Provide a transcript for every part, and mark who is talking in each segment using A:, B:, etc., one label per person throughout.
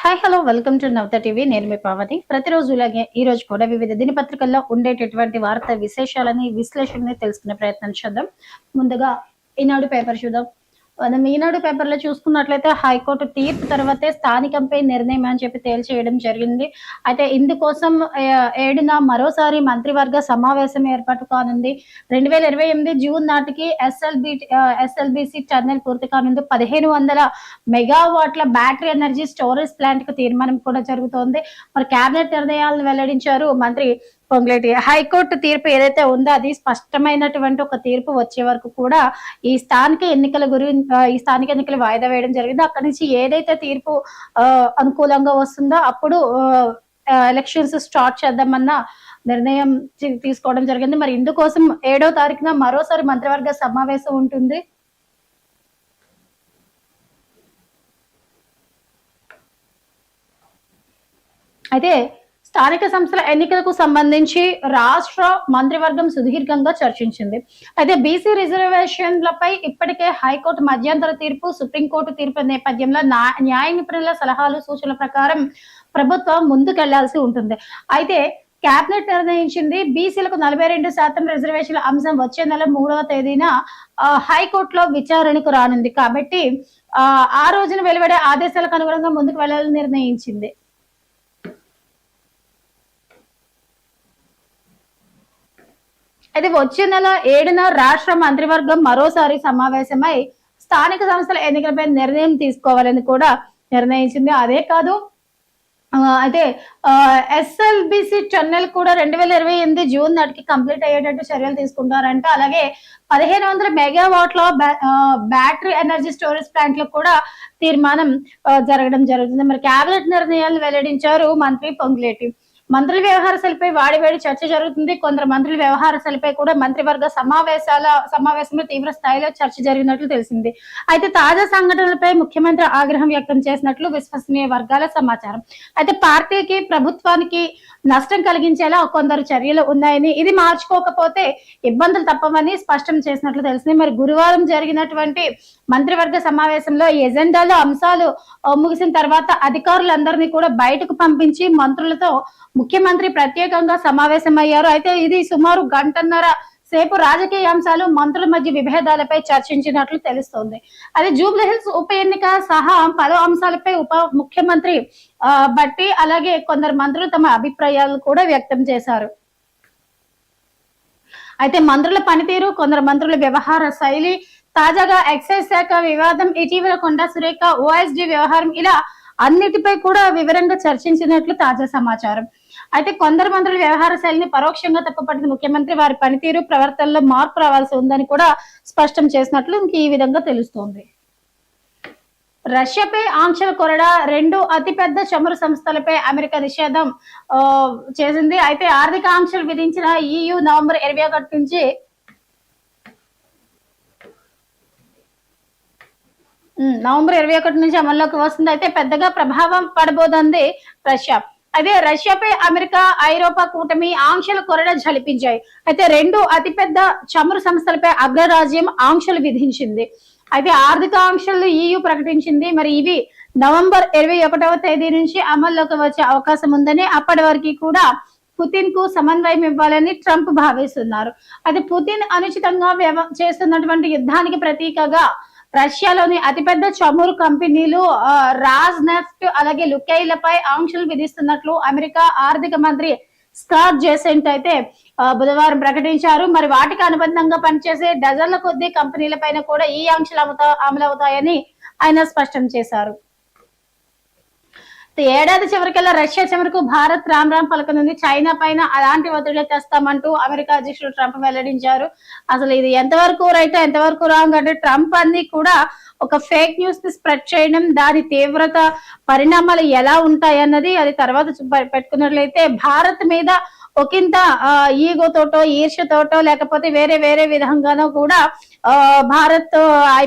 A: Hi hello welcome to Navata TV నేను మీ పావతి ప్రతిరోజు ఇలాగే ఈ రోజు కూడా వివిధ దినపత్రికల్లో ఉండేటటువంటి వార్త విశేషాలని విశ్లేషణని తెలుసుకునే ప్రయత్నం చేద్దాం. ముందుగా ఈనాడు పేపర్ చూద్దాం. మనం ఈనాడు పేపర్లో చూసుకున్నట్లయితే హైకోర్టు తీర్పు తర్వాతే స్థానికంపై నిర్ణయం అని చెప్పి తేల్చేయడం జరిగింది. అయితే ఇందుకోసం ఏడున మరోసారి మంత్రివర్గ సమావేశం ఏర్పాటు కానుంది. రెండు వేల ఇరవై ఎనిమిది జూన్ నాటికి ఎస్ఎల్బి ఎస్ఎల్బిసి టర్నల్ పూర్తి కానుంది. పదిహేను వందల మెగావాట్ల బ్యాటరీ ఎనర్జీ స్టోరేజ్ ప్లాంట్కు తీర్మానం కూడా జరుగుతోంది. మరి కేబినెట్ నిర్ణయాలను వెల్లడించారు మంత్రి పొంగులేటి. హైకోర్టు తీర్పు ఏదైతే ఉందో అది స్పష్టమైనటువంటి ఒక తీర్పు వచ్చే వరకు కూడా ఈ స్థానిక ఎన్నికల గురించి ఈ స్థానిక ఎన్నికలు వాయిదా వేయడం జరిగింది. అక్కడి నుంచి ఏదైతే తీర్పు అనుకూలంగా వస్తుందో అప్పుడు ఎలక్షన్స్ స్టార్ట్ చేద్దామన్న నిర్ణయం తీసుకోవడం జరిగింది. మరి ఇందుకోసం ఏడో తారీఖున మరోసారి మంత్రివర్గ సమావేశం ఉంటుంది. అయితే స్థానిక సంస్థల ఎన్నికలకు సంబంధించి రాష్ట్ర మంత్రివర్గం సుదీర్ఘంగా చర్చించింది. అయితే బీసీ రిజర్వేషన్లపై ఇప్పటికే హైకోర్టు మధ్యంతర తీర్పు సుప్రీంకోర్టు తీర్పు నేపథ్యంలో న్యాయ నిపుణుల సలహాలు సూచనల ప్రకారం ప్రభుత్వం ముందుకెళ్ళాల్సి ఉంటుంది. అయితే కేబినెట్ నిర్ణయించింది బీసీలకు నలభై రెండు శాతం రిజర్వేషన్ల అంశం వచ్చే నెల మూడవ తేదీన ఆ, హైకోర్టులో విచారణకు రానుంది. కాబట్టి ఆ, ఆ రోజున వెలువడే ఆదేశాలకు అనుగుణంగా ముందుకు వెళ్ళాలని నిర్ణయించింది. అయితే వచ్చే నెల ఏడున రాష్ట్ర మంత్రివర్గం మరోసారి సమావేశమై స్థానిక సంస్థల ఎన్నికలపై నిర్ణయం తీసుకోవాలని కూడా నిర్ణయించింది. అదే కాదు అయితే ఎస్ఎల్బిసి టన్నెల్ కూడా రెండు వేల ఇరవై ఎనిమిది జూన్ నాటికి కంప్లీట్ అయ్యేటట్టు చర్యలు తీసుకుంటారంట అలాగే పదిహేను వందల మెగావాట్ల బ్యా- బ్యాటరీ ఎనర్జీ స్టోరేజ్ ప్లాంట్లకు కూడా తీర్మానం జరగడం జరుగుతుంది. మరి క్యాబినెట్ నిర్ణయాలను వెల్లడించారు మంత్రి పొంగులేటి. మంత్రుల వ్యవహార శైలిపై వాడివేడి చర్చ జరుగుతుంది. కొందరు మంత్రుల వ్యవహార శైలిపై కూడా మంత్రివర్గ సమావేశాల సమావేశంలో తీవ్ర స్థాయిలో చర్చ జరిగినట్లు తెలిసింది. అయితే తాజా సంఘటనలపై ముఖ్యమంత్రి ఆగ్రహం వ్యక్తం చేసినట్లు విశ్వసనీయ వర్గాల సమాచారం. అయితే పార్టీకి ప్రభుత్వానికి నష్టం కలిగించేలా కొందరు చర్యలు ఉన్నాయని. ఇది మార్చుకోకపోతే ఇబ్బందులు తప్పవని స్పష్టం చేసినట్లు తెలిసింది మరి గురువారం జరిగినటువంటి మంత్రివర్గ సమావేశంలో ఎజెండాలో అంశాలు ముగిసిన తర్వాత అధికారులందరినీ కూడా బయటకు పంపించి మంత్రులతో ముఖ్యమంత్రి ప్రత్యేకంగా సమావేశమయ్యారు. అయితే ఇది సుమారు గంటన్నర సేపు రాజకీయ అంశాలు మంత్రుల మధ్య విభేదాలపై చర్చించినట్లు తెలుస్తోంది. అదే జూబ్లీహిల్స్ ఉప ఎన్నిక సహా పలు అంశాలపై ఉప ముఖ్యమంత్రి బట్టి అలాగే కొందరు మంత్రులు తమ అభిప్రాయాలు కూడా వ్యక్తం చేశారు. అయితే మంత్రుల పనితీరు కొందరు మంత్రుల వ్యవహార శైలి తాజాగా ఎక్సైజ్ శాఖ వివాదం ఇటీవల కొండా సురేఖ ఓఎస్డి వ్యవహారం ఇలా అన్నిటిపై కూడా వివరంగా చర్చించినట్లు తాజా సమాచారం. అయితే కొందరు మంత్రుల వ్యవహార శైలిని పరోక్షంగా తప్పుపట్టిన ముఖ్యమంత్రి. వారి పనితీరు ప్రవర్తనలో మార్పు రావాల్సి ఉందని కూడా స్పష్టం చేసినట్లు ఇంక ఈ విధంగా తెలుస్తోంది. రష్యాపై ఆంక్షల కొరడా రెండు అతిపెద్ద చమురు సంస్థలపై అమెరికా నిషేధం చేసింది. అయితే ఆర్థిక ఆంక్షలు విధించిన ఈయు నవంబర్ ఇరవై ఒకటి నుంచి నవంబర్ ఇరవై ఒకటి నుంచి అమల్లోకి వస్తుంది. అయితే పెద్దగా ప్రభావం పడబోతుంది రష్యా. అదే రష్యాపై అమెరికా ఐరోపా కూటమి ఆంక్షల కొరడ జలిపించాయి అయితే రెండు అతిపెద్ద చమురు సంస్థలపై అగ్రరాజ్యం ఆంక్షలు విధించింది. అయితే ఆర్థిక ఆంక్షలు ఈయూ ప్రకటించింది. మరి ఇవి నవంబర్ ఇరవై ఒకటవ తేదీ నుంచి అమల్లోకి వచ్చే అవకాశం ఉందని అప్పటి వరకు కూడా పుతిన్కు సమన్వయం ఇవ్వాలని ట్రంప్ భావిస్తున్నారు. అయితే పుతిన్ అనుచితంగా చేస్తున్నటువంటి యుద్ధానికి ప్రతీకగా రష్యాలోని అతిపెద్ద చమురు కంపెనీలు రాజ్ నెఫ్ట్ అలాగే లుకైలపై ఆంక్షలు విధిస్తున్నట్లు అమెరికా ఆర్థిక మంత్రి స్కాట్ జేసెంట్ అయితే బుధవారం ప్రకటించారు. మరి వాటికి అనుబంధంగా పనిచేసే డజన్ల కొద్ది కంపెనీల పైన కూడా ఈ ఆంక్షలు అమలు అమలవుతాయని ఆయన స్పష్టం చేశారు. ఏడాది చివరికల్లా రష్యా చివరకు భారత్ రామ్ రామ్ పలకనుంది. చైనా పైన అలాంటి ఒత్తిడి తెస్తామంటూ అమెరికా అధ్యక్షుడు ట్రంప్ వెల్లడించారు. అసలు ఇది ఎంతవరకు రైట్ ఎంతవరకు రాంగ్ అంటే ట్రంప్ అన్ని కూడా ఒక ఫేక్ న్యూస్ని స్ప్రెడ్ చేయడం దాని తీవ్రత పరిణామాలు ఎలా ఉంటాయి అన్నది అది తర్వాత పెట్టుకున్నట్లయితే భారత్ మీద ఒకంత ఈగోతోటో ఈర్ష్యతోటో లేకపోతే వేరే వేరే విధంగానో కూడా భారత్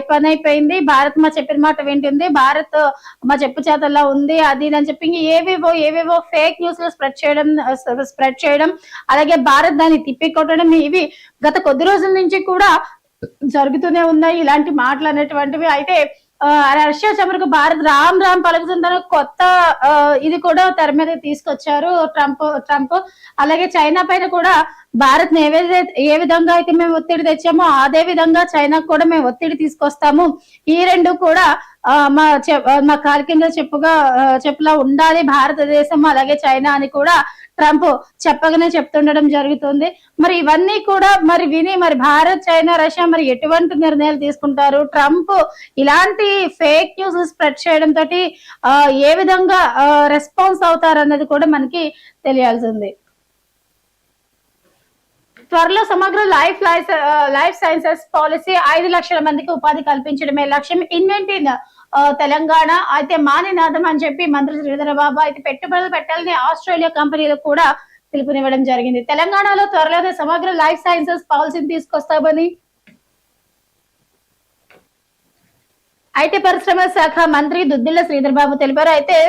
A: పని అయిపోయింది. భారత్ మా చెప్పిన మాట వింటుంది. భారత్ మా చెప్పు చేతల్లో ఉంది. అది అని చెప్పి ఏవేవో ఏవేవో ఫేక్ న్యూస్లో స్ప్రెడ్ చేయడం స్ప్రెడ్ చేయడం అలాగే భారత్ దాన్ని తిప్పికొట్టడం ఇవి గత కొద్ది రోజుల నుంచి కూడా జరుగుతూనే ఉన్నాయి. ఇలాంటి మాటలు అనేటువంటివి అయితే రష్యా చమురుకు భారత్ రామ్ రామ్ పలుకుతుందని కొత్త ఇది కూడా తెర మీద తీసుకొచ్చారు ట్రంప్ ట్రంప్. అలాగే చైనా పైన కూడా భారత్ ఏ విధంగా అయితే మేము ఒత్తిడి తెచ్చామో అదే విధంగా చైనాకు కూడా మేము ఒత్తిడి తీసుకొస్తాము. ఈ రెండు కూడా మా మా కాలు కింద చెప్పుగా చెప్పులా ఉండాలి భారతదేశం అలాగే చైనా అని కూడా ట్రంప్ చెప్పగానే చెప్తుండడం జరుగుతుంది. మరి ఇవన్నీ కూడా మరి విని మరి భారత్ చైనా రష్యా మరి ఎటువంటి నిర్ణయాలు తీసుకుంటారు? ట్రంప్ ఇలాంటి ఫేక్ న్యూస్ స్ప్రెడ్ చేయడం తోటి ఏ విధంగా రెస్పాన్స్ అవుతారు అన్నది కూడా మనకి తెలియాల్సింది త్వరలో సమగ్ర life life life sciences policy ఐదు లక్షల మందికి ఉపాధి కల్పించడమే లక్ష్యం. ఇన్వెంట్ తెలంగాణ అయితే మానినాథం అని చెప్పి మంత్రి శ్రీధరబాబు అయితే పెట్టుబడులు పెట్టాలని ఆస్ట్రేలియా కంపెనీలకు కూడా పిలుపునివ్వడం జరిగింది. తెలంగాణలో త్వరలోనే సమగ్ర లైఫ్ సైన్సెస్ పాలసీని తీసుకొస్తామని. ఐటీ పరిశ్రమ శాఖ మంత్రి దుద్దిల్ల శ్రీధర్ బాబు తెలిపారు. అయితే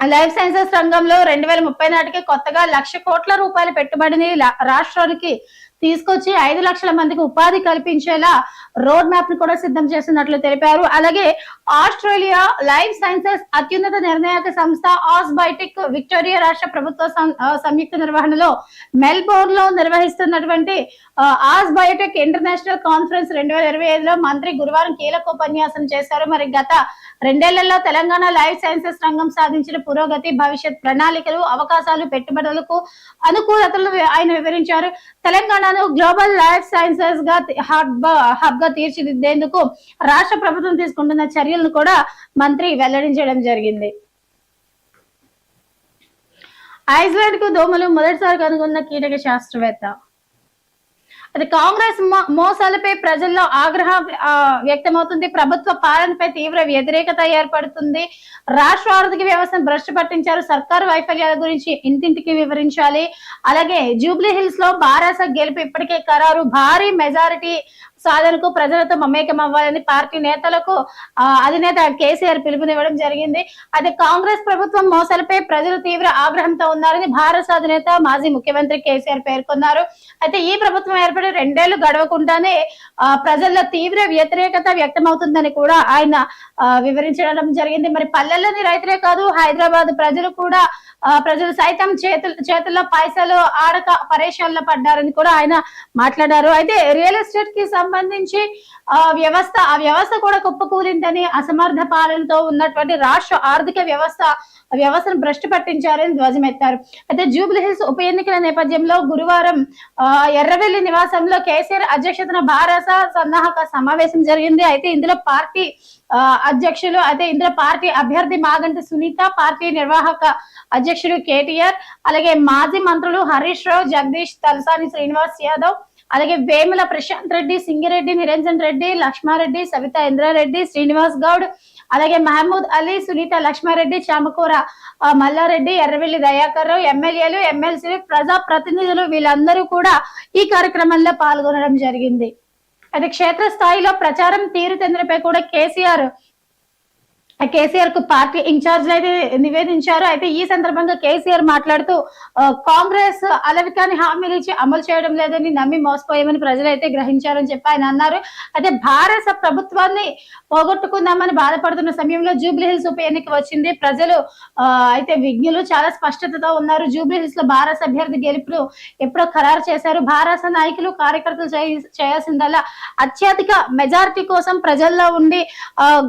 A: లైఫ్ సైన్సెస్ రంగంలో రెండు వేల ముప్పై నాటికి కొత్తగా లక్ష కోట్ల రూపాయల పెట్టుబడిని రాష్ట్రానికి తీసుకొచ్చి ఐదు లక్షల మందికి ఉపాధి కల్పించేలా రోడ్ మ్యాప్ని కూడా సిద్ధం చేస్తున్నట్లు తెలిపారు. అలాగే ఆస్ట్రేలియా లైఫ్ సైన్సెస్ అత్యున్నత నిర్ణయాక సంస్థ ఆస్బయోటిక్ విక్టోరియా రాష్ట్ర ప్రభుత్వ సంయుక్త నిర్వహణలో మెల్బోర్న్లో నిర్వహిస్తున్నటువంటి ఆస్బయోటిక్ ఆస్ ఇంటర్నేషనల్ కాన్ఫరెన్స్ రెండు వేల ఇరవై ఐదులో మంత్రి గురువారం కీలక ఉపన్యాసం చేశారు. మరి గత రెండేళ్ళలో తెలంగాణ లైఫ్ సైన్సెస్ రంగం సాధించిన పురోగతి భవిష్యత్ ప్రణాళికలు అవకాశాలు పెట్టుబడులకు అనుకూలతలు ఆయన వివరించారు. తెలంగాణ తెలంగాణను గ్లోబల్ లైఫ్ సైన్సెస్గా హబ్ హబ్గా తీర్చిదిద్దేందుకు రాష్ట్ర ప్రభుత్వం తీసుకుంటున్న చర్యలను కూడా మంత్రి వెల్లడించడం జరిగింది. ఐస్లాండ్కు దోమలు మొదటిసారి కనుగొన్న కీటక శాస్త్రవేత్త. అది కాంగ్రెస్ మో- మోసాలపై ప్రజల్లో ఆగ్రహం వ్యక్తమవుతుంది. ప్రభుత్వ పాలనపై తీవ్ర వ్యతిరేకత ఏర్పడుతుంది. రాష్ట్ర ఆర్థిక వ్యవస్థను భ్రష్టు పట్టించారు. సర్కారు వైఫల్యాల గురించి ఇంటింటికి వివరించాలి. అలాగే జూబ్లీ హిల్స్లో బారాస గెలుపు ఇప్పటికే ఖరారు. భారీ మెజారిటీ సాధనకు ప్రజలతో మమేకం అవ్వాలని పార్టీ నేతలకు ఆ, అధినేత కేసీఆర్ పిలుపునివ్వడం జరిగింది. అయితే కాంగ్రెస్ ప్రభుత్వం మోసాలపై ప్రజలు తీవ్ర ఆగ్రహంతో ఉన్నారని భారత అధినేత మాజీ ముఖ్యమంత్రి కేసీఆర్ పేర్కొన్నారు. అయితే ఈ ప్రభుత్వం ఏర్పడి రెండేళ్ళు గడవకుండానే ఆ, ప్రజల్లో తీవ్ర వ్యతిరేకత వ్యక్తమవుతుందని కూడా ఆయన ఆ, వివరించడం జరిగింది. మరి పల్లెల్లోని రైతులే కాదు హైదరాబాద్ ప్రజలు కూడా ప్రజలు సైతం చేతుల చేతుల్లో పైసలు ఆడక పరేషాల్లో పడ్డారని కూడా ఆయన మాట్లాడారు. అయితే రియల్ ఎస్టేట్కి సంబంధించి ఆ వ్యవస్థ ఆ వ్యవస్థ కూడా కుప్పకూలిందని అసమర్థ పాలనతో ఉన్నటువంటి రాష్ట్ర ఆర్థిక వ్యవస్థ వ్యవస్థను భ్రష్టు పట్టించారని ధ్వజమెత్తారు. అయితే జూబ్లీ హిల్స్ ఉప ఎన్నికల నేపథ్యంలో గురువారం ఆ, ఎర్రవెల్లి నివాసంలో కేసీఆర్ అధ్యక్షతన భారత సన్నాహక సమావేశం జరిగింది. అయితే ఇందులో పార్టీ అధ్యక్షులు అయితే ఇందులో పార్టీ అభ్యర్థి మాగంటి సునీత పార్టీ నిర్వాహక అధ్యక్షుడు కేటీఆర్ అలాగే మాజీ మంత్రులు హరీష్ రావు జగదీష్ తలసాని శ్రీనివాస్ యాదవ్ అలాగే వేముల ప్రశాంత్ రెడ్డి సింగిరెడ్డి నిరంజన్ రెడ్డి లక్ష్మారెడ్డి సవిత ఇంద్రారెడ్డి శ్రీనివాస్ గౌడ్ అలాగే మహమూద్ అలీ సునీత లక్ష్మారెడ్డి చామకూర మల్లారెడ్డి ఎర్రవెల్లి దయాకర్ రావు ఎమ్మెల్యేలు ఎమ్మెల్సీలు ప్రజా ప్రతినిధులు వీళ్ళందరూ కూడా ఈ కార్యక్రమంలో పాల్గొనడం జరిగింది. అయితే క్షేత్ర స్థాయిలో ప్రచారం తీరుతెందులపై కూడా కేసీఆర్ కేసీఆర్కు పార్టీ ఇన్ఛార్జ్ అయితే నివేదించారు. అయితే ఈ సందర్భంగా కేసీఆర్ మాట్లాడుతూ కాంగ్రెస్ అలవికాని హామీలు ఇచ్చి అమలు చేయడం లేదని నమ్మి మోసపోయామని ప్రజలైతే గ్రహించారని చెప్పి ఆయన అన్నారు. అయితే భారత ప్రభుత్వాన్ని పోగొట్టుకుందామని బాధపడుతున్న సమయంలో జూబ్లీహిల్స్ ఉప ఎన్నిక వచ్చింది. ప్రజలు అయితే విజ్ఞులు చాలా స్పష్టతతో ఉన్నారు. జూబ్లీహిల్స్లో భారత అభ్యర్థి గెలుపులు ఎప్పుడో ఖరారు చేశారు. భారస నాయకులు కార్యకర్తలు చేయ- చేయాల్సిందల్లా అత్యధిక మెజారిటీ కోసం ప్రజల్లో ఉండి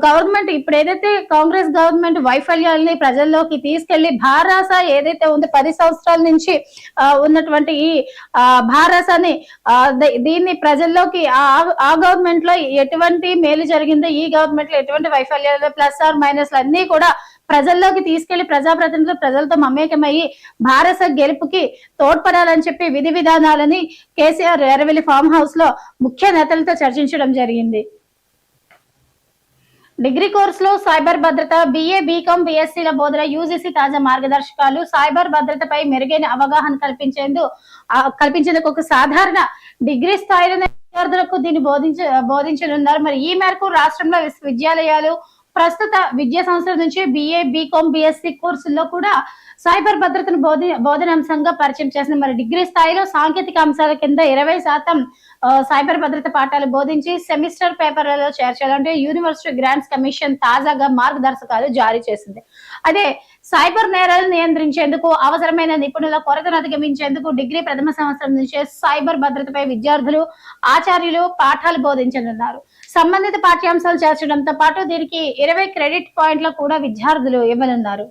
A: గవర్నమెంట్ ఇప్పుడు ఏదైతే కాంగ్రెస్ గవర్నమెంట్ వైఫల్యాలని ప్రజల్లోకి తీసుకెళ్ళి భారాస ఏదైతే ఉంది పది సంవత్సరాల నుంచి ఉన్నటువంటి ఈ భారసని దీన్ని ప్రజల్లోకి ఆ ఆ గవర్నమెంట్లో ఎటువంటి మేలు జరిగిందో ఈ గవర్నమెంట్లో ఎటువంటి వైఫల్యాలు ప్లస్ ఆర్ మైనస్ అన్ని కూడా ప్రజల్లోకి తీసుకెళ్ళి ప్రజాప్రతినిధులు ప్రజలతో మమేకమయ్యి భారత గెలుపుకి తోడ్పడాలని చెప్పి విధి విధానాలని కేసీఆర్ రేరవెల్లి ఫామ్ హౌస్లో ముఖ్య నేతలతో చర్చించడం జరిగింది. డిగ్రీ కోర్సులో సైబర్ భద్రత బిఏ బీకాం బిఎస్సీల బోధన యూజీసీ తాజా మార్గదర్శకాలు సైబర్ భద్రతపై మెరుగైన అవగాహన కల్పించేందుకు కల్పించేందుకు ఒక సాధారణ డిగ్రీ స్థాయిలోనే విద్యార్థులకు దీన్ని బోధించ బోధించనున్నారు. మరి ఈ మేరకు రాష్ట్రంలో విశ్వవిద్యాలయాలు ప్రస్తుత విద్యా సంస్థల నుంచి బిఏ బీకాం బిఎస్సి కోర్సుల్లో కూడా సైబర్ భద్రతను బోధి బోధనాంశంగా పరిచయం చేసిన మరి డిగ్రీ స్థాయిలో సాంకేతిక అంశాల కింద ఇరవై శాతం సైబర్ భద్రత పాఠాలు బోధించి సెమిస్టర్ పేపర్లలో చేర్చాలంటే యూనివర్సిటీ గ్రాంట్స్ కమిషన్ తాజాగా మార్గదర్శకాలు జారీ చేసింది. అదే సైబర్ నేరాలు నియంత్రించేందుకు అవసరమైన నిపుణుల కొరతను అధిగమించేందుకు డిగ్రీ ప్రథమ సంవత్సరం నుంచే సైబర్ భద్రతపై విద్యార్థులు ఆచార్యులు పాఠాలు బోధించనున్నారు. సంబంధిత పాఠ్యాంశాలు చేర్చడంతో పాటు దీనికి ఇరవై క్రెడిట్ పాయింట్లు కూడా విద్యార్థులు ఇవ్వనున్నారు.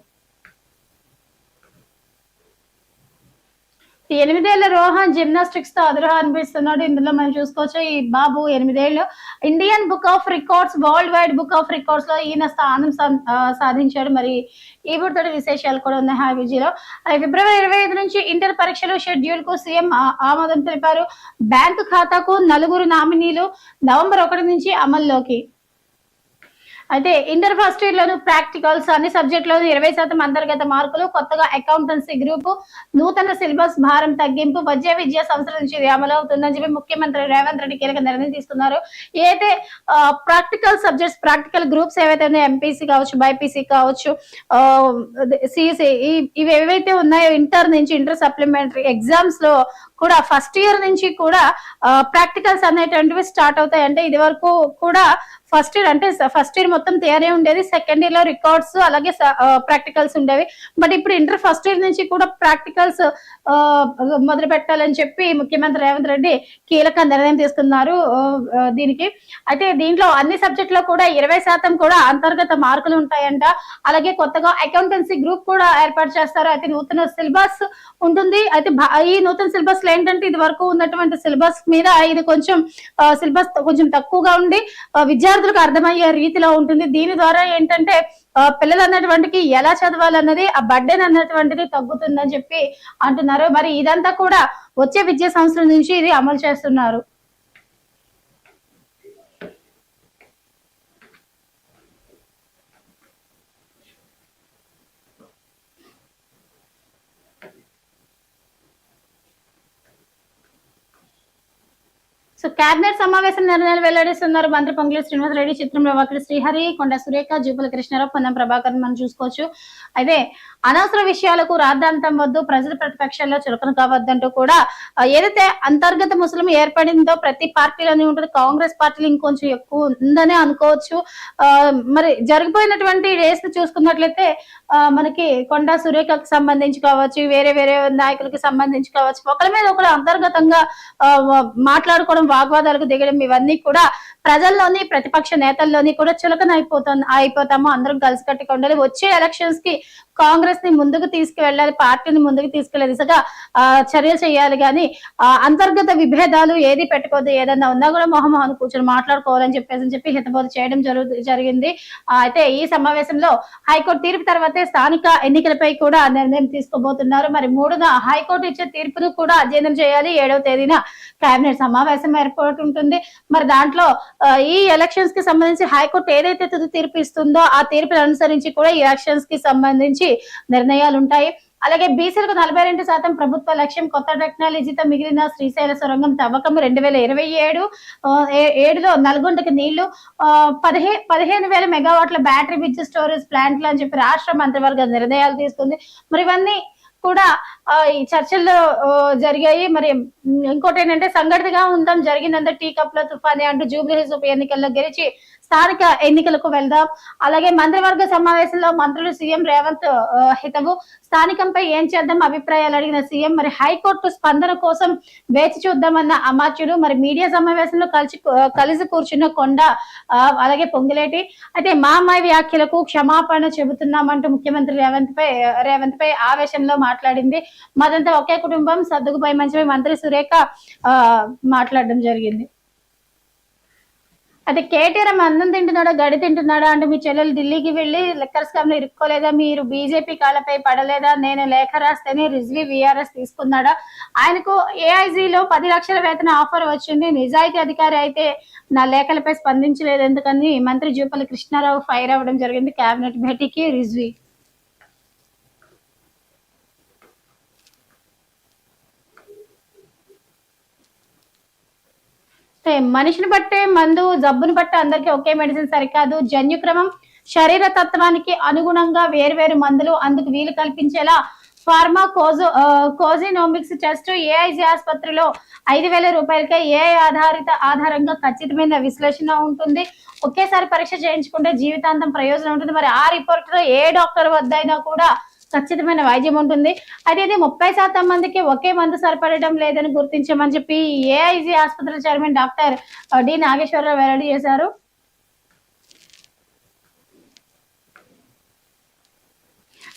A: ఎనిమిదేళ్ళ రోహన్ జిమ్నాస్టిక్స్తో అదృహ అనిపిస్తున్నాడు. ఇందులో మనం చూసుకోవచ్చు ఈ బాబు ఎనిమిదేళ్ళు. Indian book of records world wide book of రికార్డ్స్లో ఈయన స్థానం సాధించాడు. మరి ఈ తోటి విశేషాలు కూడా ఉన్నాయి హాబీజీలో. ఫిబ్రవరి ఇరవై ఐదు నుంచి ఇంటర్ పరీక్షలు షెడ్యూల్కు సీఎం ఆ- ఆమోదం తెలిపారు. బ్యాంకు ఖాతాకు నలుగురు నామినీలు నవంబర్ ఒకటి నుంచి అమల్లోకి. అయితే ఇంటర్ ఫస్ట్ ఇయర్ లోను ప్రాక్టికల్స్ అన్ని సబ్జెక్టులోను ఇరవై శాతం అంతర్గత మార్కులు కొత్తగా అకౌంటెన్సీ గ్రూప్ నూతన సిలబస్ భారం తగ్గింపు వచ్చే విద్యా సంవత్సరం నుంచి ఇది అమలు అవుతుందని చెప్పి ముఖ్యమంత్రి రేవంత్ రెడ్డి కీలక నిర్ణయం తీసుకున్నారు. ఏదైతే ప్రాక్టికల్ సబ్జెక్ట్స్ ప్రాక్టికల్ గ్రూప్స్ ఏవైతే ఉన్నాయో ఎంపీసీ కావచ్చు బైపీసీ కావచ్చు సిసి ఇవి ఏవైతే ఉన్నాయో ఇంటర్ నుంచి ఇంటర్ సప్లిమెంటరీ ఎగ్జామ్స్లో కూడా ఫస్ట్ ఇయర్ నుంచి కూడా ప్రాక్టికల్స్ అనేటువంటివి స్టార్ట్ అవుతాయి అంటే ఇది వరకు కూడా ఫస్ట్ ఇయర్ అంటే ఫస్ట్ ఇయర్ మొత్తం థియరీ ఉండేది. సెకండ్ ఇయర్లో రికార్డ్స్ అలాగే ప్రాక్టికల్స్ ఉండేవి. బట్ ఇప్పుడు ఇంటర్ ఫస్ట్ ఇయర్ నుంచి కూడా ప్రాక్టికల్స్ మొదలు పెట్టాలని చెప్పి ముఖ్యమంత్రి రేవంత్ రెడ్డి కీలక నిర్ణయం తీసుకున్నారు దీనికి. అయితే దీంట్లో అన్ని సబ్జెక్టులో కూడా ఇరవై శాతం కూడా అంతర్గత మార్కులు ఉంటాయంట. అలాగే కొత్తగా అకౌంటెన్సీ గ్రూప్ కూడా ఏర్పాటు చేస్తారు. అయితే నూతన సిలబస్ ఉంటుంది. అయితే భా- ఈ నూతన సిలబస్లో ఏంటంటే ఇది వరకు ఉన్నటువంటి సిలబస్ మీద ఇది కొంచెం సిలబస్ కొంచెం తక్కువగా ఉండి విద్యార్థి విద్యార్థులకు అర్థమయ్యే రీతిలో ఉంటుంది. దీని ద్వారా ఏంటంటే పిల్లలు అన్నటువంటికి ఎలా చదవాలన్నది ఆ బర్డెన్ అన్నటువంటిది తగ్గుతుందని చెప్పి అంటున్నారు. మరి ఇదంతా కూడా వచ్చే విద్యా సంవత్సరం నుంచి ఇది అమలు చేస్తున్నారు. సో కేబినెట్ సమావేశం నిర్ణయాలు వెల్లడిస్తున్నారు మంత్రి పొంగుల శ్రీనివాస రెడ్డి చిత్రంలో ఒకటి శ్రీహరి కొండ సురేఖ జూపల కృష్ణారావు పొన్నం ప్రభాకర్ మనం చూసుకోవచ్చు. అయితే అనవసర విషయాలకు రాద్ధాంతం వద్దు ప్రజల ప్రతిపక్షాల్లో చులకన కావద్దంటూ కూడా ఏదైతే అంతర్గత ముస్లిం ఏర్పడిందో ప్రతి పార్టీలోనే ఉంటుంది. కాంగ్రెస్ పార్టీలు ఇంకొంచెం ఎక్కువ ఉందనే అనుకోవచ్చు. ఆ, మరి జరిగిపోయినటువంటి డేస్ చూసుకున్నట్లయితే ఆ, మనకి కొండ సురేఖకు సంబంధించి కావచ్చు వేరే వేరే నాయకులకి సంబంధించి కావచ్చు ఒకరి మీద ఒకరు అంతర్గతంగా మాట్లాడుకోవడం వాగ్వాదాలకు దిగడం ఇవన్నీ కూడా ప్రజల్లోని ప్రతిపక్ష నేతల్లోని కూడా చులకన అయిపోతుంది అయిపోతాము. అందరం కలిసి ఉండాలి వచ్చే ఎలక్షన్స్కి కాంగ్రెస్ని ముందుకు తీసుకువెళ్ళాలి పార్టీని ముందుకు తీసుకెళ్ళే దిశగా ఆ, చర్యలు చేయాలి. కానీ ఆ, అంతర్గత విభేదాలు ఏది పెట్టుకోవద్దు ఏదన్నా ఉన్నా కూడా మొహమోహన్ కూర్చొని మాట్లాడుకోవాలని చెప్పేసి అని చెప్పి హితబోధ చేయడం జరుగు జరిగింది. అయితే ఈ సమావేశంలో హైకోర్టు తీర్పు తర్వాతే స్థానిక ఎన్నికలపై కూడా నిర్ణయం తీసుకోబోతున్నారు. మరి మూడున హైకోర్టు ఇచ్చే తీర్పును కూడా అధ్యయనం చేయాలి. ఏడవ తేదీన కేబినెట్ సమావేశం ఏర్పాటు ఉంటుంది. మరి దాంట్లో ఈ ఎలక్షన్స్కి సంబంధించి హైకోర్టు ఏదైతే తుది తీర్పు ఇస్తుందో ఆ తీర్పును అనుసరించి కూడా ఈ ఎలక్షన్స్కి సంబంధించి నిర్ణయాలు ఉంటాయి. అలాగే బీసీలకు నలభై రెండు శాతం ప్రభుత్వ లక్ష్యం కొత్త టెక్నాలజీతో మిగిలిన శ్రీశైల సొరంగం తవ్వకం రెండు వేల ఇరవై ఏడు ఏడులో నల్గొండకు నీళ్ళు పదిహే పదిహేను వేల మెగావాట్ల బ్యాటరీ విద్యుత్ స్టోరేజ్ ప్లాంట్లు అని చెప్పి రాష్ట్ర మంత్రివర్గ నిర్ణయాలు తీసుకుంది. మరి ఇవన్నీ కూడా ఆ, ఈ చర్చలు జరిగాయి. మరి ఇంకోటి ఏంటంటే సంఘటితగా ఉండడం జరిగిందంటే టీ కప్లో తుఫాని అంటూ జూబ్లీహిల్స్ ఉప ఎన్నికల్లో గెలిచి స్థానిక ఎన్నికలకు వెళ్దాం. అలాగే మంత్రివర్గ సమావేశంలో మంత్రులు సీఎం రేవంత్ హితవు. స్థానికంపై ఏం చేద్దాం అభిప్రాయాలు అడిగిన సీఎం మరి హైకోర్టు స్పందన కోసం వేచి చూద్దామన్న అమాత్యుడు మరి మీడియా సమావేశంలో కలిసి కలిసి కూర్చున్న కొండ అలాగే పొంగులేటి. అయితే మామాయి వ్యాఖ్యలకు క్షమాపణ చెబుతున్నామంటూ ముఖ్యమంత్రి రేవంత్ పై రేవంత్ పై ఆవేశంలో మాట్లాడింది. మాదంతా ఒకే కుటుంబం సర్దుకుపై మంచిపై మంత్రి సురేఖ ఆ, మాట్లాడడం జరిగింది. అయితే కేటీఆర్ అన్నం తింటున్నాడా గడి తింటున్నాడా అంటే మీ చెల్లెలు ఢిల్లీకి వెళ్ళి లెక్కర్ స్కామ్లో ఇరుక్కోలేదా? మీరు బీజేపీ కాళ్ళపై పడలేదా? నేను లేఖ రాస్తేనే రిజ్వీ విఆర్ఎస్ తీసుకున్నాడా? ఆయనకు AIG లో పది లక్షల వేతన ఆఫర్ వచ్చింది. నిజాయితీ అధికారి అయితే నా లేఖలపై స్పందించలేదు. ఎందుకని? మంత్రి జూపల్లి కృష్ణారావు ఫైర్ అవ్వడం జరిగింది. కేబినెట్ భేటీకి రిజ్వీ. సేమ్ మనిషిని బట్టే మందు జబ్బును బట్టే అందరికీ ఒకే మెడిసిన్ సరికాదు. జన్యుక్రమం శరీర తత్వానికి అనుగుణంగా వేర్వేరు మందులు అందుకు వీలు కల్పించేలా ఫార్మా కోజో కోజినోమిక్స్ టెస్ట్ ఏఐజీ ఆసుపత్రిలో ఐదు వేల రూపాయలకే ఏఐ ఆధారిత ఆధారంగా ఖచ్చితమైన విశ్లేషణ ఉంటుంది. ఒకేసారి పరీక్ష చేయించుకుంటే జీవితాంతం ప్రయోజనం ఉంటుంది. మరి ఆ రిపోర్ట్లో ఏ డాక్టర్ వద్ద అయినా కూడా ఖచ్చితమైన వైద్యం ఉంటుంది. అయితే ఇది ముప్పై శాతం మందికి ఒకే మందు సరిపడటం లేదని గుర్తించమని చెప్పి ఏఐజీ ఆసుపత్రి చైర్మన్ డాక్టర్ డి నాగేశ్వరరావు వెల్లడి చేశారు.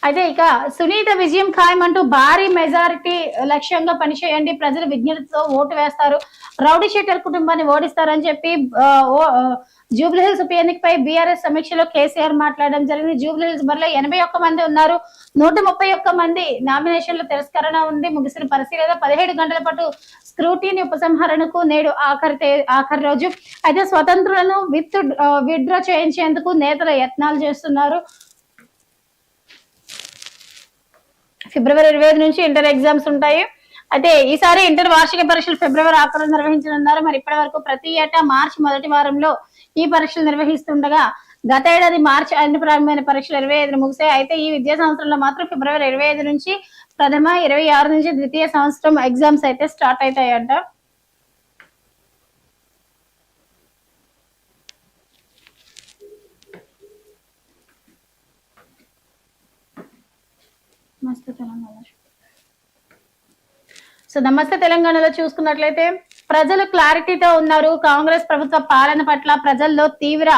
A: అయితే ఇక సునీత విజయం ఖాయం అంటూ భారీ మెజారిటీ లక్ష్యంగా పనిచేయండి. ప్రజలు విజ్ఞతతో ఓటు వేస్తారు. రౌడీ షీటర్ కుటుంబాన్ని ఓడిస్తారని చెప్పి జూబ్లీహిల్స్ ఓ- ఆ, జూబ్లీ ఉప ఎన్నికపై బీఆర్ఎస్ సమీక్షలో కేసీఆర్ మాట్లాడడం జరిగింది. జూబ్లీహిల్స్ బరిలో ఎనభై ఒక్క మంది ఉన్నారు. నూట ముప్పై ఒక్క మంది నామినేషన్లు తిరస్కరణ ఉంది. ముగిసిన పరిశీలన పదిహేడు గంటల పాటు స్క్రూటీని ఉపసంహరణకు నేడు ఆఖరి ఆఖరి రోజు. అయితే స్వతంత్రులను విత్ విత్డ్రా చేయించేందుకు నేతలు యత్నాలు చేస్తున్నారు. ఫిబ్రవరి ఇరవై ఐదు నుంచి ఇంటర్ ఎగ్జామ్స్ ఉంటాయి. అయితే ఈసారి ఇంటర్ వార్షిక పరీక్షలు ఫిబ్రవరి ఆఖరు నిర్వహించనున్నారు. మరి ఇప్పటి వరకు ప్రతి ఏటా మార్చి మొదటి వారంలో ఈ పరీక్షలు నిర్వహిస్తుండగా గత ఏడాది మార్చి ఐదు ప్రారంభమైన పరీక్షలు ఇరవై ఐదు ముగిసాయి అయితే ఈ విద్యా సంవత్సరంలో మాత్రం ఫిబ్రవరి ఇరవై ఐదు నుంచి ప్రథమ ఇరవై ఆరు నుంచి ద్వితీయ సంవత్సరం ఎగ్జామ్స్ అయితే స్టార్ట్ అవుతాయంట. తెలంగాణ సో నమస్తే తెలంగాణలో చూసుకున్నట్లయితే ప్రజలు క్లారిటీతో ఉన్నారు. కాంగ్రెస్ ప్రభుత్వ పాలన పట్ల ప్రజల్లో తీవ్ర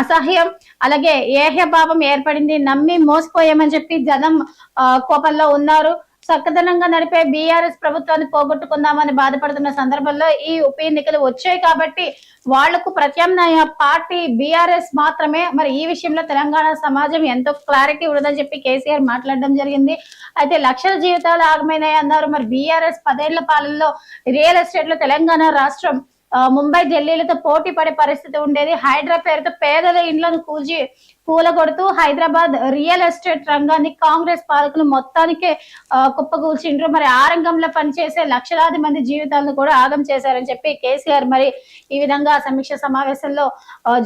A: అసహ్యం అలాగే ఏహ్యభావం ఏర్పడింది. నమ్మి మోసపోయామని చెప్పి జనం కోపంలో ఉన్నారు. చక్కదనంగా నడిపే బీఆర్ఎస్ ప్రభుత్వాన్ని పోగొట్టుకుందామని బాధపడుతున్న సందర్భంలో ఈ ఉప ఎన్నికలు వచ్చాయి కాబట్టి వాళ్ళకు ప్రత్యామ్నాయ పార్టీ బీఆర్ఎస్ మాత్రమే. మరి ఈ విషయంలో తెలంగాణ సమాజం ఎంతో క్లారిటీ ఉండదని చెప్పి కేసీఆర్ మాట్లాడడం జరిగింది. అయితే లక్షల జీవితాలు ఆగమైనాయి అన్నారు. మరి బీఆర్ఎస్ పదేళ్ళ పాలనలో రియల్ ఎస్టేట్లో తెలంగాణ రాష్ట్రం ముంబై ఢిల్లీలతో పోటీ పడే పరిస్థితి ఉండేది. హైడ్రా పేరుతో పేదల ఇండ్లను కూల్చి కూలగొడుతూ హైదరాబాద్ రియల్ ఎస్టేట్ రంగాన్ని కాంగ్రెస్ పాలకులు మొత్తానికే కుప్పకూల్చిండ్రు. మరి ఆ రంగంలో పనిచేసే లక్షలాది మంది జీవితాలను కూడా ఆగం చేశారని చెప్పి కేసీఆర్ మరి ఈ విధంగా సమీక్ష సమావేశంలో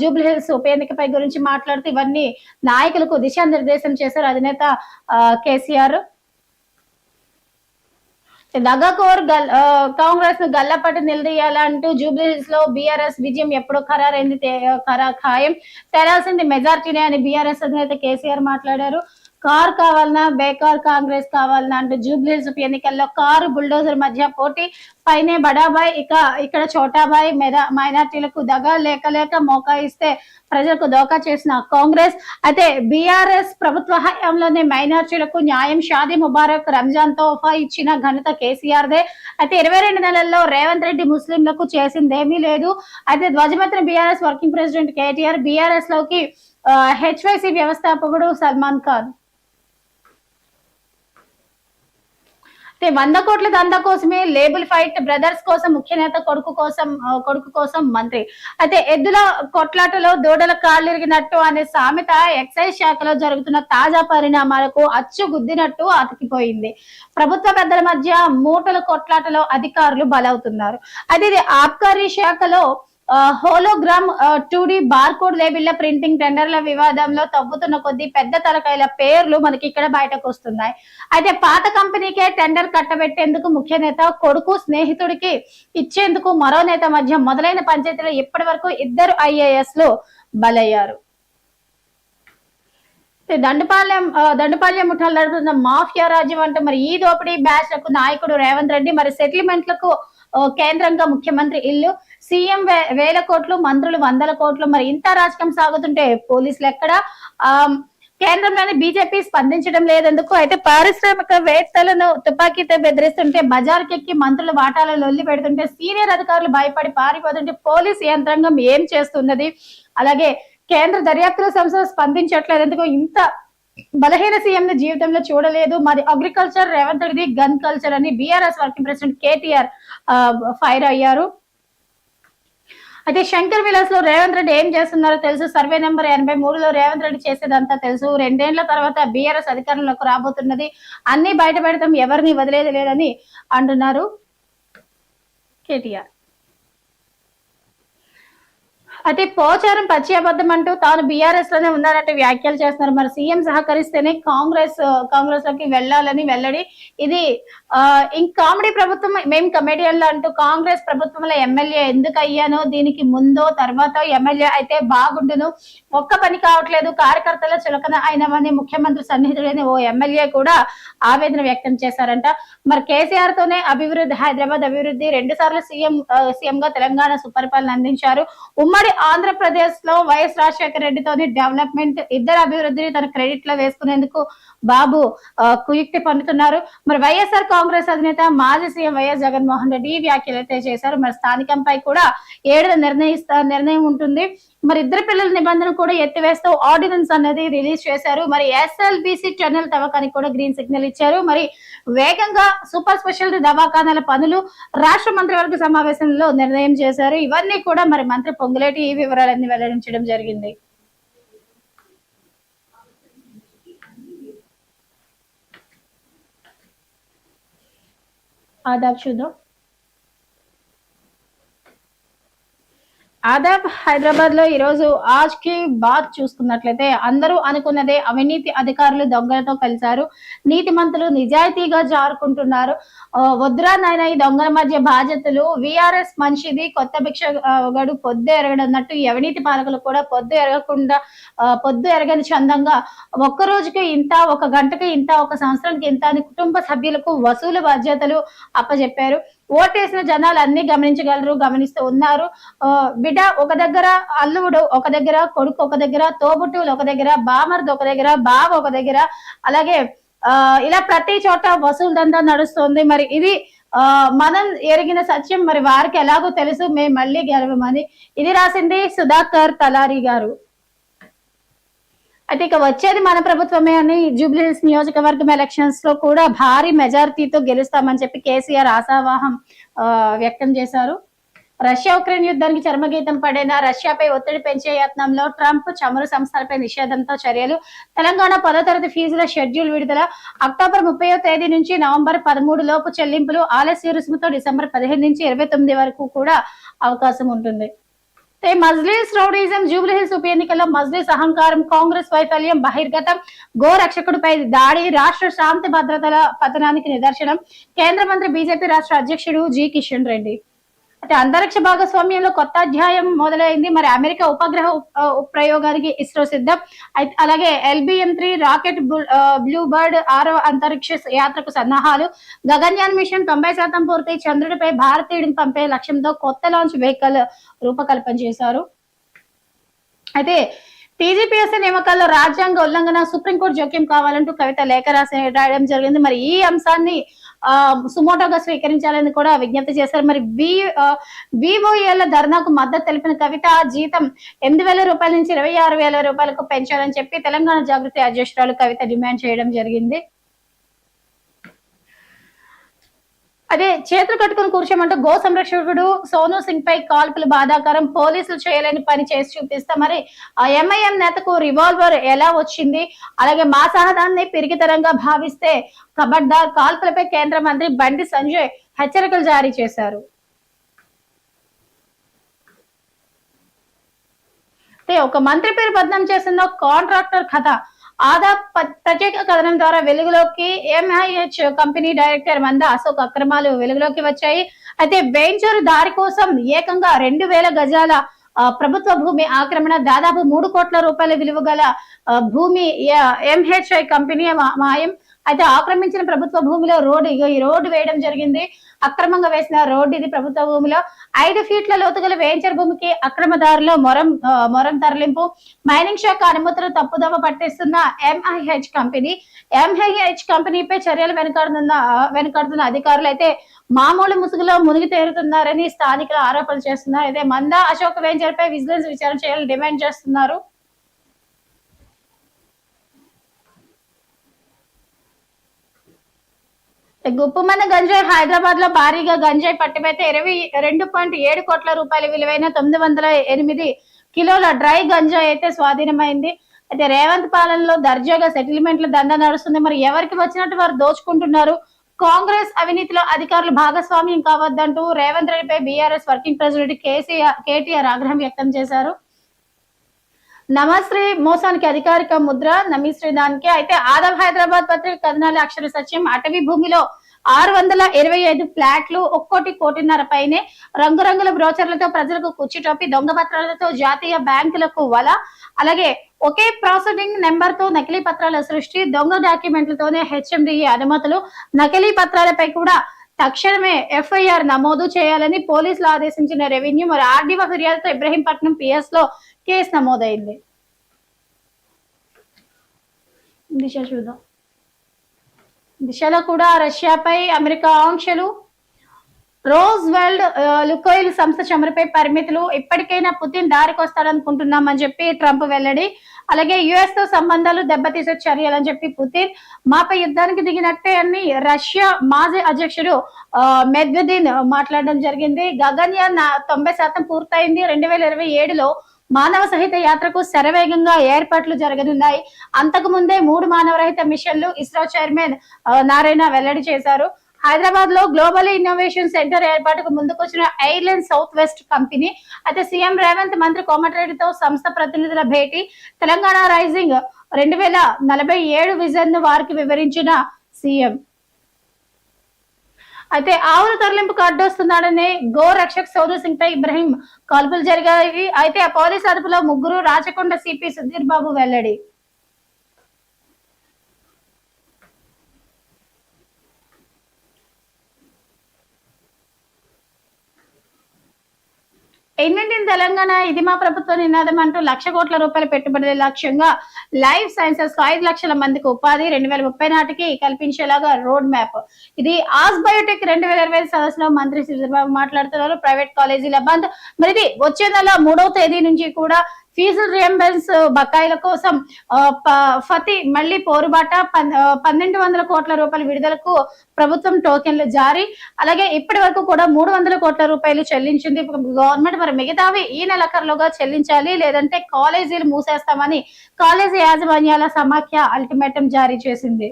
A: జూబ్లీ హిల్స్ ఉప ఎన్నికపై గురించి మాట్లాడుతూ ఇవన్నీ నాయకులకు దిశానిర్దేశం చేశారు అధినేత కేసీఆర్. దగకోర్ గల్ ఆ, కాంగ్రెస్ను గల్లపట్టి నిలదీయాలంటూ జూబ్లీహిల్స్లో బీఆర్ఎస్ విజయం ఎప్పుడో ఖరారైంది ఖరా ఖాయం. తేలాల్సింది మెజార్టీనే అని బీఆర్ఎస్ అధినేత కేసీఆర్ మాట్లాడారు. కార్ కావాలన్నా బేకార్ కాంగ్రెస్ కావాలన్నా అంటూ జూబ్లీస్ ఉప ఎన్నికల్లో కారు బుల్డోజర్ మధ్య పోటీ. పైనే బడాబాయ్ ఇక ఇక్కడ చోటాబాయ్ మెదా మైనార్టీలకు దగా లేక లేక మోకా ఇస్తే ప్రజలకు దోకా చేసిన కాంగ్రెస్. అయితే బీఆర్ఎస్ ప్రభుత్వ హయాంలోనే మైనార్టీలకు న్యాయం షాదీ ముబారక్ రంజాన్ తోఫా ఇచ్చిన ఘనత కేసీఆర్ దే అయితే ఇరవై రెండు నెలల్లో రేవంత్ రెడ్డి ముస్లింలకు చేసిందేమీ లేదు. అయితే ధ్వజమత్ర బీఆర్ఎస్ వర్కింగ్ ప్రెసిడెంట్ కేటీఆర్ బీఆర్ఎస్లోకి హెచ్వైసీ వ్యవస్థాపకుడు సల్మాన్ ఖాన్. అయితే వంద కోట్ల దందా కోసమే లేబుల్ ఫైట్ బ్రదర్స్ కోసం ముఖ్య నేత కొడుకు కోసం కొడుకు కోసం మంత్రి. అయితే ఎద్దుల కొట్లాటలో దూడల కాళ్ళు ఇరిగినట్టు అనే సామెత ఎక్సైజ్ శాఖలో జరుగుతున్న తాజా పరిణామాలకు అచ్చు గుద్దినట్టు అతికిపోయింది. ప్రభుత్వ పెద్దల మధ్య మూటల కొట్లాటలో అధికారులు బలవుతున్నారు. అయితే ఇది ఆబ్కారీ శాఖలో హోలోగ్రామ్ టూ డి బార్కోడ్ లేబిళ్ళ ప్రింటింగ్ టెండర్ల వివాదంలో తవ్వుతున్న కొద్ది పెద్ద తలకాయల పేర్లు మనకి ఇక్కడ బయటకు వస్తున్నాయి. అయితే పాత కంపెనీకే టెండర్ కట్టబెట్టేందుకు ముఖ్య నేత కొడుకు స్నేహితుడికి ఇచ్చేందుకు మరో నేత మధ్య మొదలైన పంచాయతీలో ఇప్పటి వరకు ఇద్దరు ఐఏఎస్లు బలయ్యారు. దండపాలెం దండుపాలెం ముఠాలు నడుపుతున్న మాఫియా రాజ్యం అంటే మరి ఈ దోపిడీ బ్యాచ్లకు నాయకుడు రేవంత్ రెడ్డి మరి సెటిల్మెంట్లకు కేంద్రంగా ముఖ్యమంత్రి ఇల్లు సీఎం వేల కోట్లు మంత్రులు వందల కోట్లు. మరి ఇంత రాజకీయం సాగుతుంటే పోలీసులు ఎక్కడ? ఆ కేంద్రంలోని బీజేపీ స్పందించడం లేదెందుకు? అయితే పారిశ్రామిక వేత్తలను తుపాకీతో బెదిరిస్తుంటే బజార్కెక్కి మంత్రుల వాటాలను లొల్లి పెడుతుంటే సీనియర్ అధికారులు భయపడి పారిపోతుంటే పోలీస్ యంత్రాంగం ఏం చేస్తున్నది? అలాగే కేంద్ర దర్యాప్తుల సంస్థ స్పందించట్లేదు ఎందుకు ఇంత బలహీన సీఎం ని జీవితంలో చూడలేదు. మాది agriculture Revanth Reddy gun culture అని BRS working president KTR fire అయ్యారు. అయితే శంకర్ విలాస్లో రేవంత్ రెడ్డి ఏం చేస్తున్నారో తెలుసు. సర్వే నెంబర్ ఎనభై మూడులో రేవంత్ రెడ్డి చేసేదంతా తెలుసు. రెండేళ్ళ తర్వాత బీఆర్ఎస్ అధికారంలోకి రాబోతున్నది. అన్ని బయట పెడతాం ఎవరిని వదిలేది లేదని అంటున్నారు కేటీఆర్. అయితే పోచారం పచ్చి అంటూ తాను బీఆర్ఎస్లోనే ఉన్నారంటే వ్యాఖ్యలు చేస్తున్నారు. మరి సీఎం సహకరిస్తేనే కాంగ్రెస్ కాంగ్రెస్లోకి వెళ్ళాలని వెల్లడి. ఇది ఆ ఇంక కామెడీ ప్రభుత్వం మేము కమెడియన్లు అంటూ కాంగ్రెస్ ప్రభుత్వంలో ఎమ్మెల్యే ఎందుకు అయ్యానో దీనికి ముందో తర్వాత ఎమ్మెల్యే అయితే బాగుండును. ఒక్క పని కావట్లేదు కార్యకర్తల చులకన అయినవని ముఖ్యమంత్రి సన్నిహితుడైన ఓ ఎమ్మెల్యే కూడా ఆవేదన వ్యక్తం చేశారంట. మరి కేసీఆర్ తోనే అభివృద్ధి హైదరాబాద్ అభివృద్ధి రెండు సార్లు సీఎం సీఎం గా తెలంగాణ సుపరిపాలన అందించారు. ఉమ్మడి ఆంధ్రప్రదేశ్లో వైఎస్ రాజశేఖర రెడ్డితోని డెవలప్మెంట్ ఇద్దరు అభివృద్ధిని తన క్రెడిట్లో వేసుకునేందుకు బాబు కుయుక్తి పన్నుతున్నారు మరి వైఎస్ఆర్ కాంగ్రెస్ అధినేత మాజీ సీఎం వైఎస్ జగన్మోహన్ రెడ్డి ఈ వ్యాఖ్యలు అయితే చేశారు. మరి స్థానికంపై కూడా ఏడు నిర్ణయిస్తా నిర్ణయం ఉంటుంది. మరి ఇద్దరు పిల్లల నిబంధన కూడా ఎత్తివేస్తూ ఆర్డినెన్స్ అనేది రిలీజ్ చేశారు. మరి ఎస్ఎల్బిసి టెర్నల్ తవ్వకానికి కూడా గ్రీన్ సిగ్నల్ ఇచ్చారు. మరి వేగంగా సూపర్ స్పెషాలిటీ దవాఖానాల పనులు రాష్ట్ర మంత్రివర్గ సమావేశంలో నిర్ణయం చేశారు. ఇవన్నీ కూడా మరి మంత్రి పొంగులేటి ఈ వివరాలన్నీ వెల్లడించడం జరిగింది. ఆదాబ్ చూద్దాం. ఆదాబ్ హైదరాబాద్లో ఈరోజు ఆజ్కి బాత్ చూసుకున్నట్లయితే అందరూ అనుకున్నదే అవినీతి అధికారులు దొంగలతో కలిశారు. నీతిమంతులు నిజాయితీగా జారుకుంటున్నారు. వద్రా నాయన ఈ దొంగల మధ్య బాధ్యతలు. విఆర్ఎస్ మంచిది కొత్త భిక్ష గడు పొద్దు ఎరగడన్నట్టు ఈ అవినీతి పాలకులు కూడా పొద్దు ఎరగకుండా పొద్దు ఎరగని చందంగా ఒక్క రోజుకి ఇంత ఒక గంటకి ఇంత ఒక సంవత్సరానికి ఇంత అని కుటుంబ సభ్యులకు వసూలు బాధ్యతలు అప్పచెప్పారు ఓటేసిన జనాలు అన్ని గమనించగలరు గమనిస్తూ ఉన్నారు. బిడ్డ ఒక దగ్గర అల్లుడు ఒక దగ్గర కొడుకు ఒక దగ్గర తోబుట్టువులు ఒక దగ్గర బామర్ది ఒక దగ్గర బావ ఒక దగ్గర. అలాగే ఆ ఇలా ప్రతి చోట వసూలు దందా నడుస్తుంది. మరి ఇది ఆ మనం ఎరిగిన సత్యం మరి వారికి ఎలాగో తెలుసు. మేము మళ్ళీ గెలవమని. ఇది రాసింది సుధాకర్ తలారి గారు. అయితే ఇక వచ్చేది మన ప్రభుత్వమే అని జూబ్లీహిల్స్ నియోజకవర్గం ఎలక్షన్స్లో కూడా భారీ మెజారిటీతో గెలుస్తామని చెప్పి కేసీఆర్ ఆశావాహం వ్యక్తం చేశారు. రష్యా ఉక్రెయిన్ యుద్ధానికి చర్మగీతం పడిన రష్యాపై ఒత్తిడి పెంచే యత్నంలో ట్రంప్ చమురు సంస్థలపై నిషేధంతో చర్యలు. తెలంగాణ పదో తరగతి ఫీజుల షెడ్యూల్ విడుదల. అక్టోబర్ ముప్పై తేదీ నుంచి నవంబర్ పదమూడు లోపు చెల్లింపులు. ఆలస్య రుసుముతో డిసెంబర్ పదిహేను నుంచి ఇరవై తొమ్మిది వరకు కూడా అవకాశం ఉంటుంది. మజ్లీస్ రౌడీజం జూబ్లీహిల్స్ ఉప ఎన్నికల్లో మజ్లీస్ అహంకారం కాంగ్రెస్ వైఫల్యం బహిర్గతం గోరక్షకుడిపై దాడి రాష్ట్ర శాంతి భద్రతల పతనానికి నిదర్శనం. కేంద్ర మంత్రి బీజేపీ రాష్ట్ర అధ్యక్షుడు జి కిషన్ రెడ్డి. అయితే అంతరిక్ష భాగస్వామ్యంలో కొత్త అధ్యాయం మొదలైంది. మరి అమెరికా ఉపగ్రహ ప్రయోగానికి ఇస్రో సిద్ధం. అలాగే LBM three rocket blue bird ఆరో అంతరిక్ష యాత్రకు సన్నాహాలు. గగన్యాన్ మిషన్ తొంభై శాతం పూర్తి. చంద్రుడిపై భారతీయుడిని పంపే లక్ష్యంతో కొత్త లాంచ్ వెహికల్ రూపకల్పన చేశారు. అయితే టీజీపీఎస్సీ నియామకాల్లో రాజ్యాంగ ఉల్లంఘన సుప్రీంకోర్టు జోక్యం కావాలంటూ కవిత లేఖ రాసి రాయడం జరిగింది. మరి ఈ అంశాన్ని సుమోటోగా స్వీకరించాలని కూడా విజ్ఞప్తి చేశారు. మరి వి విఓఏల ధర్నాకు మద్దతు తెలిపిన కవిత జీతం ఎనిమిది వేల రూపాయల నుంచి ఇరవై ఆరు వేల రూపాయలకు పెంచాలని చెప్పి తెలంగాణ జాగృతి అధ్యక్షురాలు కవిత డిమాండ్ చేయడం జరిగింది. అదే చేతులు కట్టుకుని కూర్చోమంటూ గో సంరక్షకుడు సోను సింగ్ పై కాల్పులు బాధాకరం. పోలీసులు చేయలేని పని చేసి చూపిస్తా. మరి ఆ ఎంఐఎం నేతకు రివాల్వర్ ఎలా వచ్చింది? అలాగే మా సహదాన్ని పిరికితరంగా భావిస్తే ఖబర్దార్ కాల్పులపై కేంద్ర మంత్రి బండి సంజయ్ హెచ్చరికలు జారీ చేశారు. ఒక మంత్రి పేరు బద్నాం చేసిన కాంట్రాక్టర్ కథ. ఆదా ప్రత్యేక కథనం ద్వారా వెలుగులోకి ఎంఐహెచ్ కంపెనీ డైరెక్టర్ మంద అశోక్ అక్రమాలు వెలుగులోకి వచ్చాయి. అయితే వెంచర్ దారి కోసం ఏకంగా రెండు వేల గజాల ప్రభుత్వ భూమి ఆక్రమణ దాదాపు మూడు కోట్ల రూపాయల విలువ గల భూమి ఎంహెచ్ఐ కంపెనీ మాయం. అయితే ఆక్రమించిన ప్రభుత్వ భూమిలో రోడ్డు ఈ రోడ్డు వేయడం జరిగింది. అక్రమంగా వేసిన రోడ్డు ఇది ప్రభుత్వ భూమిలో. ఐదు ఫీట్ల లోతుగల వేంచర్ భూమికి అక్రమదారులో మొరం మొరం తరలింపు. మైనింగ్ శాఖ అనుమతులు తప్పుదోవ పట్టిస్తున్న ఎంఐహెచ్ కంపెనీ. ఎంఐహెచ్ కంపెనీపై చర్యలు వెనుకాడుతున్న వెనుకాడుతున్న అధికారులు అయితే మామూలు ముసుగులో మునిగి తేరుతున్నారని స్థానికులు ఆరోపణలు చేస్తున్నారు. అయితే మందా అశోక్ వేంచర్ పై విజిలెన్స్ విచారణ చేయాలని డిమాండ్ చేస్తున్నారు. గుప్పమన్న గంజాయి హైదరాబాద్లో భారీగా గంజాయి పట్టివైతే ఇరవై రెండు పాయింట్ ఏడు కోట్ల రూపాయల విలువైన తొమ్మిది వందల ఎనిమిది కిలోల డ్రై గంజాయి అయితే స్వాధీనమైంది. అయితే రేవంత్ పాలనలో దర్జాగా సెటిల్మెంట్ల దండ నడుస్తుంది. మరి ఎవరికి వచ్చినట్టు వారు దోచుకుంటున్నారు? కాంగ్రెస్ అవినీతిలో అధికారులు భాగస్వామ్యం కావద్దంటూ రేవంత్ రెడ్డిపై BRS working president KCR KTR ఆగ్రహం వ్యక్తం చేశారు. నమశ్రీ మోసానికి అధికారిక ముద్ర నమీశ్రీ దానికి అయితే ఆదవ్ హైదరాబాద్ పత్రిక కథనాల అక్షర సత్యం అటవీ భూమిలో ఆరు వందల ఇరవై ఐదు ఫ్లాట్లు ఒక్కోటి కోటిన్నర పైనే రంగురంగుల బ్రోచర్లతో ప్రజలకు కుచ్చిటోపి దొంగ పత్రాలతో జాతీయ బ్యాంకులకు వల అలాగే ఒకే ప్రాసెసింగ్ నెంబర్తో నకిలీ పత్రాల సృష్టి దొంగ డాక్యుమెంట్లతోనే హెచ్ఎండిఏ అనుమతులు నకిలీ పత్రాలపై కూడా తక్షణమే ఎఫ్ఐఆర్ నమోదు చేయాలని పోలీసులు ఆదేశించిన రెవెన్యూ. మరి ఆర్డీఓ ఫిర్యాదుతో ఇబ్రహీంపట్నం పిఎస్లో కేసు నమోదైంది. దిశ చూద్దాం. దిశలో కూడా రష్యాపై అమెరికా ఆంక్షలు రోజ్ వెల్డ్ లుకోయిల్ సంస్థ చమురుపై పరిమితులు ఇప్పటికైనా పుతిన్ దారికి వస్తాడనుకుంటున్నామని చెప్పి ట్రంప్ వెల్లడి. అలాగే యుఎస్తో సంబంధాలు దెబ్బతీసే చర్యలని చెప్పి పుతిన్ మాపై యుద్ధానికి దిగినట్టే అని రష్యా మాజీ అధ్యక్షుడు మెద్వదీన్ మాట్లాడడం జరిగింది. గగన్యాన్ నా- తొంభై శాతం పూర్తయింది. రెండు వేల ఇరవై ఏడులో మానవ సహిత యాత్రకు శరవేగంగా ఏర్పాట్లు జరగనున్నాయి. అంతకు ముందే మూడు మానవరహిత మిషన్లు ఇస్రో చైర్మన్ నారాయణ వెల్లడి చేశారు. హైదరాబాద్లో గ్లోబల్ ఇన్నోవేషన్ సెంటర్ ఏర్పాటుకు ముందుకొచ్చిన ఎయిర్లైన్ సౌత్ వెస్ట్ కంపెనీ అయితే సీఎం రేవంత్ మంత్రి కోమటిరెడ్డితో సంస్థ ప్రతినిధుల భేటీ తెలంగాణ రైజింగ్ రెండు వేల నలభై ఏడు విజన్ను వారికి వివరించిన సీఎం. అయితే ఆవుల తరలింపుకు అడ్డొస్తున్నాడని గో రక్షక్ సౌదర్ సింగ్ పై ఇబ్రహీం కాల్పులు జరిగాయి. అయితే ఆ పోలీస్ అదుపులో ముగ్గురు రాచకొండ సిపి సుధీర్ బాబు వెల్లడి. ఎన్నింటిని తెలంగాణ? ఇది మా ప్రభుత్వ నినాదం అంటూ లక్ష కోట్ల రూపాయల పెట్టుబడుల లక్ష్యంగా లైఫ్ సైన్సెస్ ఐదు లక్షల మందికి ఉపాధి రెండు వేల ముప్పై నాటికి కల్పించేలాగా రోడ్ మ్యాప్. ఇది ఆస్ బయోటెక్ రెండు వేల ఇరవై సదస్సులో మంత్రి చంద్రబాబు మాట్లాడుతున్నారు. ప్రైవేట్ కాలేజీల బంద్. మరి ఇది వచ్చే నెల మూడవ తేదీ నుంచి కూడా ఫీజు రియంబెన్స్ బకాయిల కోసం ప- ఫతి మళ్ళీ పోరుబాట పన్- పన్నెండు వందల కోట్ల రూపాయల విడుదలకు ప్రభుత్వం టోకెన్లు జారీ. అలాగే ఇప్పటి వరకు కూడా మూడు వందల కోట్ల రూపాయలు చెల్లించింది గవర్నమెంట్. మరి మిగతావి ఈ నెలకర్లోగా చెల్లించాలి లేదంటే కాలేజీలు మూసేస్తామని కాలేజీ యాజమాన్యాల సమాఖ్య అల్టిమేటం జారీ చేసింది.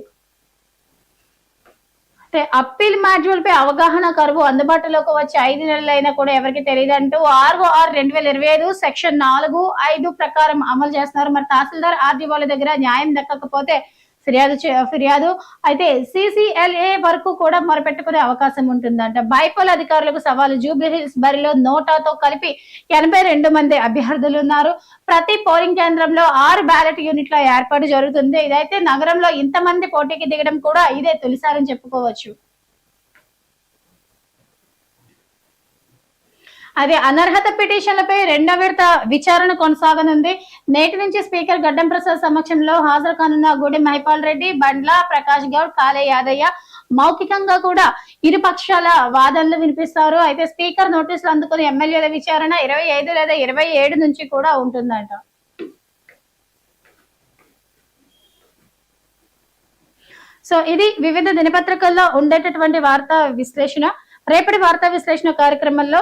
A: అప్పీల్ మాడ్యూల్ పై అవగాహన కరువు అందుబాటులోకి వచ్చి ఐదు నెలలైనా కూడా ఎవరికి తెలియదంటూ ఆరు ఆర్ రెండు వేల ఇరవై ఐదు సెక్షన్ నాలుగు ఐదు ప్రకారం అమలు చేస్తున్నారు. మరి తహసీల్దార్ ఆర్డీఓల దగ్గర న్యాయం దక్కకపోతే ఫిర్యాదు చే- ఫిర్యాదు. అయితే సిసిఎల్ఏ వరకు కూడా మొరపెట్టుకునే అవకాశం ఉంటుందంట. బైపోల్ అధికారులకు సవాలు. జూబ్లీహిల్స్ బరిలో నోటాతో కలిపి ఎనభై రెండు మంది అభ్యర్థులు ఉన్నారు. ప్రతి పోలింగ్ కేంద్రంలో ఆరు బ్యాలెట్ యూనిట్ల ఏర్పాటు జరుగుతుంది. ఇదైతే నగరంలో ఇంతమంది పోటీకి దిగడం కూడా ఇదే తొలిసారని చెప్పుకోవచ్చు. అదే అనర్హత పిటిషన్లపై రెండో విడత విచారణ కొనసాగనుంది. నేటి నుంచి స్పీకర్ గడ్డం ప్రసాద్ సమక్షంలో హాజరు కానున్న గుడి మహిపాల్ రెడ్డి బండ్ల ప్రకాష్ గౌడ్ కాలే యాదయ్య మౌఖికంగా కూడా ఇరు పక్షాల వాదనలు వినిపిస్తారు. అయితే స్పీకర్ నోటీసులు అందుకుని ఎమ్మెల్యేల విచారణ ఇరవై ఐదు లేదా ఇరవై ఏడు నుంచి కూడా ఉంటుందంట. సో ఇది వివిధ దినపత్రికల్లో ఉండేటటువంటి వార్తా విశ్లేషణ. రేపటి వార్తా విశ్లేషణ కార్యక్రమంలో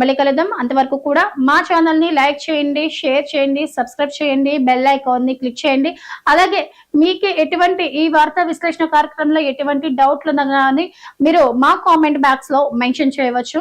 A: మళ్ళీ కలుద్దాం. అంతవరకు కూడా మా ఛానల్ని లైక్ చేయండి షేర్ చేయండి సబ్స్క్రైబ్ చేయండి బెల్ ఐకాన్ని క్లిక్ చేయండి. అలాగే మీకు ఎటువంటి ఈ వార్తా విశ్లేషణ కార్యక్రమంలో ఎటువంటి డౌట్లు ఉన్నా కానీ మీరు మా కామెంట్ బాక్స్లో మెన్షన్ చేయవచ్చు.